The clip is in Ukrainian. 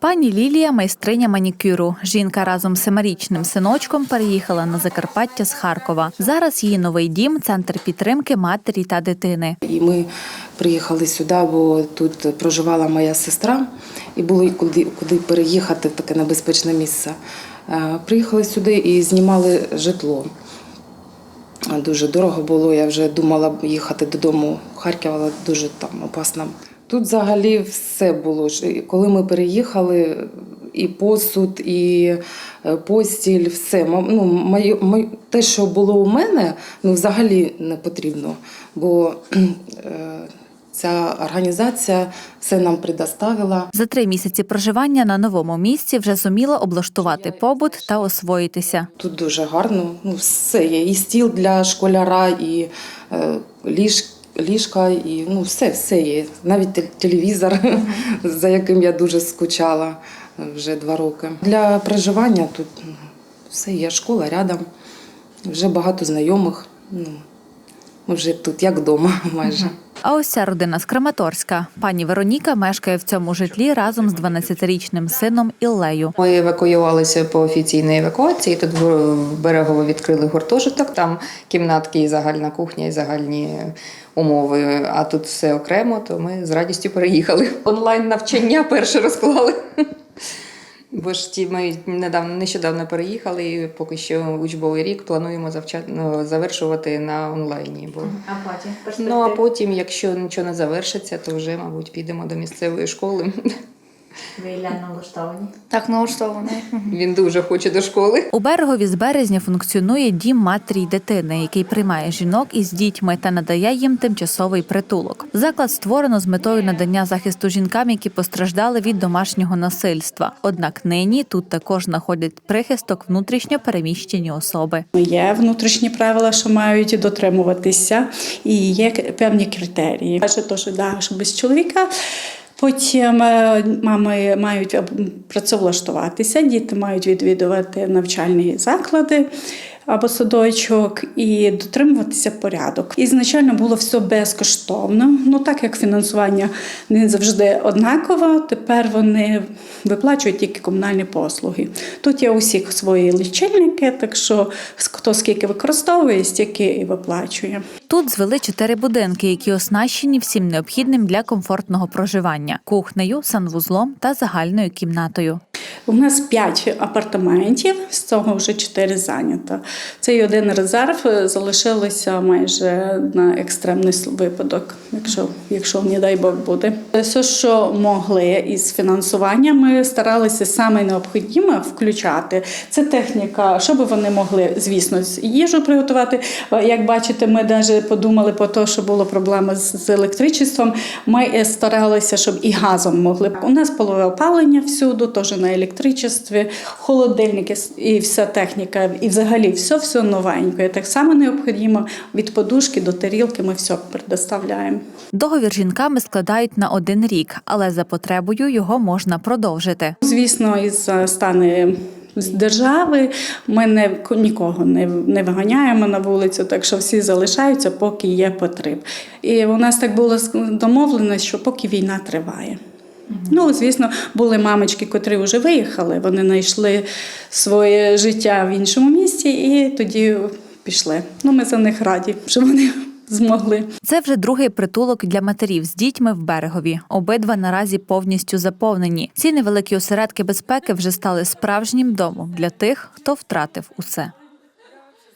Пані Лілія майстриня манікюру. Жінка разом з семирічним синочком переїхала на Закарпаття з Харкова. Зараз її новий дім центр підтримки матері та дитини. І ми приїхали сюди, бо тут проживала моя сестра, і було куди, куди переїхати в таке небезпечне місце. Е, Приїхали сюди і знімали житло. Дуже дорого було. Я вже думала їхати додому в Харків, але дуже там опасно. Тут взагалі все було. Коли ми переїхали, і посуд, і е, постіль, все. Ну, моє, моє, те, що було у мене, ну взагалі не потрібно. Бо е, ця організація все нам предоставила. За три місяці проживання на новому місці вже зуміла облаштувати побут та освоїтися. Тут дуже гарно. Ну, все є. І стіл для школяра, і е, ліж, ліжка, і ну, все, все є. Навіть телевізор, за яким я дуже скучала вже два роки. Для проживання тут ну, все є. Школа рядом, вже багато знайомих. Ну, вже тут як вдома майже. А ось ця родина з Краматорська. Пані Вероніка мешкає в цьому житлі разом з 12-річним сином Іллею. Ми евакуювалися по офіційній евакуації. Тут в Берегово відкрили гуртожиток. Там кімнатки, і загальна кухня, і загальні умови. А тут все окремо, то ми з радістю переїхали. Онлайн навчання перше розклали. Бо ж ті ми недавно нещодавно переїхали, і поки що учбовий рік плануємо завча- ну, завершувати на онлайні. Бо А потім ну а потім, якщо нічого не завершиться, то вже, мабуть, підемо до місцевої школи. Ви Ілляна влаштовані. Так налаштований. Він дуже хоче до школи. У берегові з березня функціонує дім матері й дитини, який приймає жінок із дітьми та надає їм тимчасовий притулок. Заклад створено з метою надання захисту жінкам, які постраждали від домашнього насильства. Однак нині тут також знаходять прихисток внутрішньо переміщені особи. Є внутрішні правила, що мають дотримуватися, і є певні критерії. Каже, то, що, да, що без чоловіка. Потім е, мами мають працевлаштуватися, діти мають відвідувати навчальні заклади або садочок і дотримуватися порядок. Ізначально було все безкоштовно. Ну так як фінансування не завжди однаково, тепер вони виплачують тільки комунальні послуги. Тут є у всіх свої лічильники, так що хто скільки використовує, стільки і виплачує. Тут звели чотири будинки, які оснащені всім необхідним для комфортного проживання: кухнею, санвузлом та загальною кімнатою. У нас 5 апартаментів, з цього вже 4 зайнято. Цей один резерв е, залишилося майже на екстремний випадок, якщо, якщо не дай Бог буде. Все, що могли із фінансування, ми старалися саме необхідне включати. Це техніка, щоб вони могли, звісно, їжу приготувати. Е, Як бачите, ми навіть подумали про те, що було проблеми з електричеством. Ми е, старалися, щоб і газом могли. У нас полове опалення всюди, теж на електричестві, холодильники і вся техніка, і взагалі все, все новеньке. Так само необхідно від подушки до тарілки. Ми все предоставляємо. Договір жінками складають на один рік, але за потребою його можна продовжити. Звісно, із стани з держави ми не нікого не, не виганяємо на вулицю, так що всі залишаються, поки є потреб. І у нас так було домовлено, що поки війна триває. Ну, звісно, були мамочки, котрі вже виїхали, вони знайшли своє життя в іншому місці і тоді пішли. Ну, ми за них раді, що вони змогли. Це вже другий притулок для матерів з дітьми в берегові. Обидва наразі повністю заповнені. Ці невеликі осередки безпеки вже стали справжнім домом для тих, хто втратив усе.